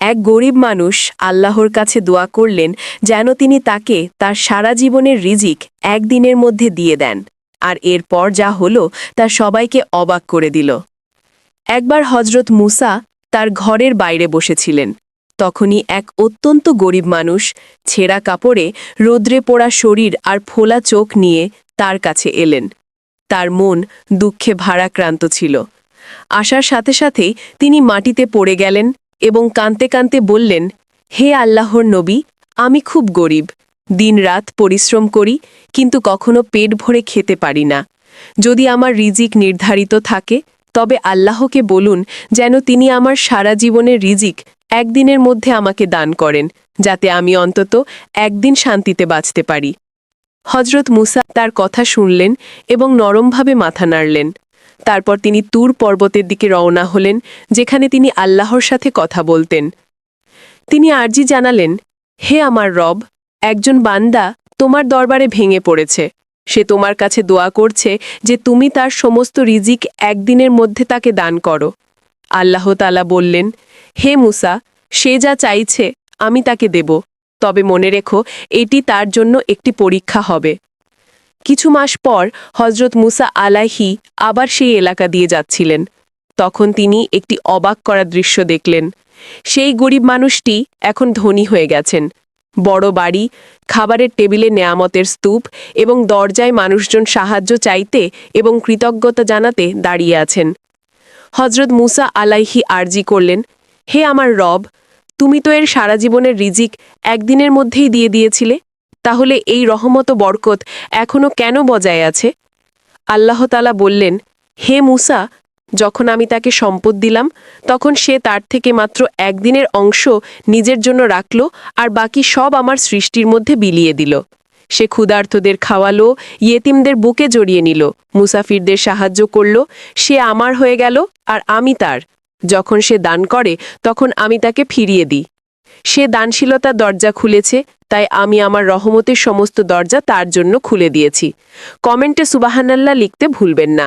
এক গরিব মানুষ আল্লাহর কাছে দোয়া করলেন যেন তিনি তাকে তার সারা জীবনের রিজিক একদিনের মধ্যে দিয়ে দেন, আর এরপর যা হলো তা সবাইকে অবাক করে দিল। একবার হজরত মুসা তার ঘরের বাইরে বসেছিলেন। তখনই এক অত্যন্ত গরিব মানুষ ছেঁড়া কাপড়ে রোদ্রে পোড়া শরীর আর ফোলা চোখ নিয়ে তার কাছে এলেন। তার মন দুঃখে ভারাক্রান্ত ছিল। আসার সাথে সাথেই তিনি মাটিতে পড়ে গেলেন এবং কাঁদতে কাঁদতে বললেন, হে আল্লাহর নবী, আমি খুব গরিব। দিনরাত পরিশ্রম করি, কিন্তু কখনো পেট ভরে খেতে পারি না। যদি আমার রিজিক নির্ধারিত থাকে, তবে আল্লাহকে বলুন যেন তিনি আমার সারা জীবনের রিজিক একদিনের মধ্যে আমাকে দান করেন, যাতে আমি অন্তত একদিন শান্তিতে বাঁচতে পারি। হজরত মুসা তার কথা শুনলেন এবং নরমভাবে মাথা নাড়লেন। তারপর তিনি তুর পর্বতের দিকে রওনা হলেন, যেখানে তিনি আল্লাহর সাথে কথা বলতেন। তিনি আরজি জানালেন, হে আমার রব, একজন বান্দা তোমার দরবারে ভেঙে পড়েছে। সে তোমার কাছে দোয়া করছে যে তুমি তার সমস্ত রিজিক একদিনের মধ্যে তাকে দান করো। আল্লাহ তালা বললেন, হে মুসা, সে যা চাইছে আমি তাকে দেব। তবে মনে রেখো, এটি তার জন্য একটি পরীক্ষা হবে। কিছু মাস পর হজরত মুসা আলাহি আবার সেই এলাকা দিয়ে যাচ্ছিলেন। তখন তিনি একটি অবাক করা দৃশ্য দেখলেন। সেই গরিব মানুষটি এখন ধনী হয়ে গেছেন। বড় বাড়ি, খাবারের টেবিলে নেয়ামতের স্তূপ এবং দরজায় মানুষজন সাহায্য চাইতে এবং কৃতজ্ঞতা জানাতে দাঁড়িয়ে আছেন। হজরত মুসা আলাইহি আরজি করলেন, হে আমার রব, তুমি তো এর সারা জীবনের রিজিক একদিনের মধ্যেই দিয়ে দিয়েছিলে? তাহলে এই রহমত বরকত এখনও কেন বজায় আছে? আল্লাহতালা বললেন, হে মুসা, যখন আমি তাকে সম্পদ দিলাম, তখন সে তার থেকে মাত্র একদিনের অংশ নিজের জন্য রাখল আর বাকি সব আমার সৃষ্টির মধ্যে বিলিয়ে দিল। সে ক্ষুধার্তদের খাওয়ালো, ইয়েতিমদের বুকে জড়িয়ে নিল, মুসাফিরদের সাহায্য করল, সে আমার হয়ে গেল আর আমি তার। যখন সে দান করে, তখন আমি তাকে ফিরিয়ে দিই। সে দানশীলতার দরজা খুলেছে, তাই আমি আমার রহমতের সমস্ত দরজা তার জন্য খুলে দিয়েছি। কমেন্টে সুবাহানাল্লাহ লিখতে ভুলবেন না।